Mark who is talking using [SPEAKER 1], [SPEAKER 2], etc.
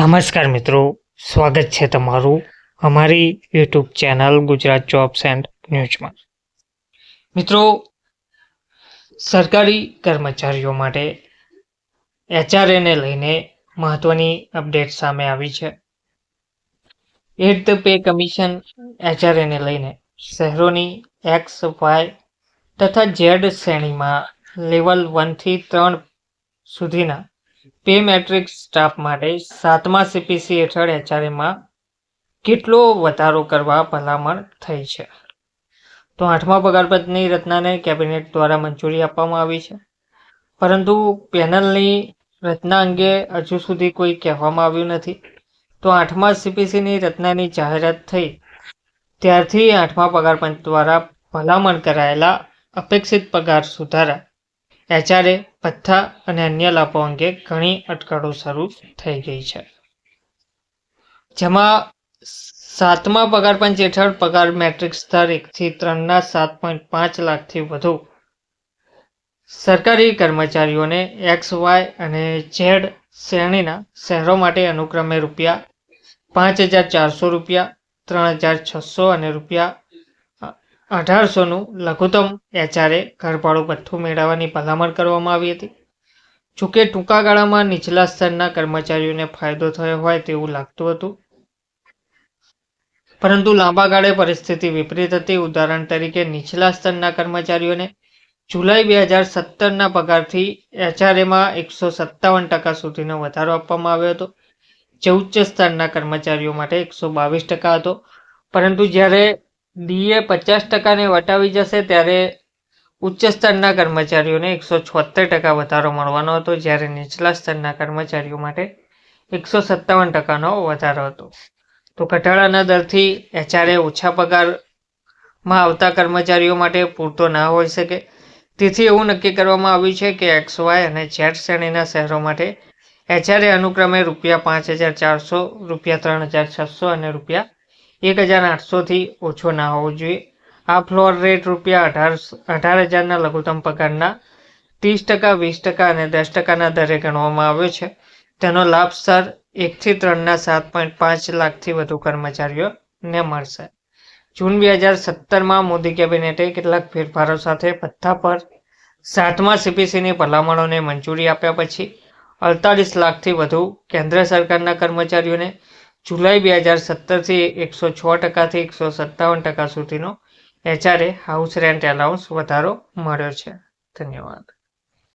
[SPEAKER 1] નમસ્કાર મિત્રો, સ્વાગત છે તમારું અમારી YouTube channel Gujarat jobs and ન્યૂઝમાં મિત્રો, સરકારી કર્મચારીઓ માટે એચઆરએને લઈને મહત્વની અપડેટ સામે આવી છે. એટ ધ પે કમિશન એચઆરએને લઈને શહેરોની એક્સ વાય તથા ઝેડ શ્રેણીમાં લેવલ વનથી ત્રણ સુધીના પે મેટ્રિક્સ સ્ટાફ માટે સાતમા સીપીસી હેઠળ એચઆરએમાં કેટલો વધારો કરવા ભલામણ થઈ છે? તો આઠમા પગાર રચનાને કેબિનેટ દ્વારા મંજૂરી આપવામાં આવી છે. પરંતુ પેનલની રચના અંગે હજુ સુધી કોઈ કહેવામાં આવ્યું નથી. તો આઠમા સીપીસીની રચનાની જાહેરાત થઈ. ત્યારથી આઠમા પગાર પંચ દ્વારા ભલામણ કરાયેલા અપેક્ષિત પગાર સુધારા એચઆરએ ભથ્થા અને અન્ય લાભો અંગે ઘણી અટકળો શરૂ થઈ ગઈ છે. જેમાં સાતમા પગાર પંચ હેઠળ પગાર મેટ્રિક સ્તર એકથી ત્રણના સાત પોઈન્ટ પાંચ લાખથી વધુ. સરકારી કર્મચારીઓને એક્સ, વાય અને ઝેડ શ્રેણીના શહેરો માટે અનુક્રમે રૂપિયા પાંચ હજાર ચારસો રૂપિયા, ત્રણ હજાર છસો અને રૂપિયા અઢારસોનું લઘુત્તમ એચઆરએ ઘરભાડું ભથ્થું મેળવવાની ભલામણ કરવામાં આવી હતી. જોકે ટૂંકા ગાળામાં નીચલા સ્તરના કર્મચારીઓને ફાયદો થયો હોય તેવું લાગતું હતું. પરંતુ લાંબા ગાળે પરિસ્થિતિ વિપરીત હતી. ઉદાહરણ તરીકે, નીચલા સ્તરના કર્મચારીઓને જુલાઈ બે હજાર સત્તરના પગારથી એચઆરએમાં એકસો સત્તાવન ટકા સુધીનો વધારો આપવામાં આવ્યો હતો. જે ઉચ્ચ સ્તરના કર્મચારીઓ માટે એકસો બાવીસ ટકા હતો. પરંતુ જ્યારે ડીએ પચાસ ટકાને વટાવી જશે ત્યારે ઉચ્ચ સ્તરના કર્મચારીઓને એકસો છોતેર ટકા વધારો મળવાનો હતો જ્યારે નીચલા સ્તરના કર્મચારીઓ માટે એકસો સત્તાવન ટકાનો વધારો હતો. તો ઘટાડાના દરથી એચઆરએ ઓછા પગારમાં આવતા કર્મચારીઓ માટે પૂરતો ના હોઈ શકે. તેથી એવું નક્કી કરવામાં આવ્યું છે કે એક્સ વાય અને ઝેડ શ્રેણીના શહેરો માટે એચઆરએ અનુક્રમે રૂપિયા પાંચ હજાર ચારસો, રૂપિયા ત્રણ હજાર છસો અને રૂપિયા એક હજાર આઠસોથી ઓછો ના હોવો જોઈએ. આ ફ્લોર રેટ રૂપિયા અઢાર અઢાર હજારના લઘુત્તમ પગારના ત્રીસ ટકા, વીસ ટકા અને દસ ટકાના દરે ગણવામાં આવ્યો છે. તેનો લાભ સર એકથી ત્રણના સાત પોઈન્ટ પાંચ લાખથી વધુ કર્મચારીઓને મળશે. જૂન બે હજાર સત્તરમાં મોદી કેબિનેટે કેટલાક ફેરફારો સાથે ભથ્થા પર સાતમા સીપીસીની ભલામણોને મંજૂરી આપ્યા પછી અડતાલીસ લાખથી વધુ કેન્દ્ર સરકારના કર્મચારીઓને જુલાઈ બે હજાર સત્તરથી એકસો છ ટકાથી એકસો સત્તાવન ટકા સુધીનો એચઆરએ હાઉસ રેન્ટ એલાઉન્સ વધારો મળ્યો છે. ધન્યવાદ.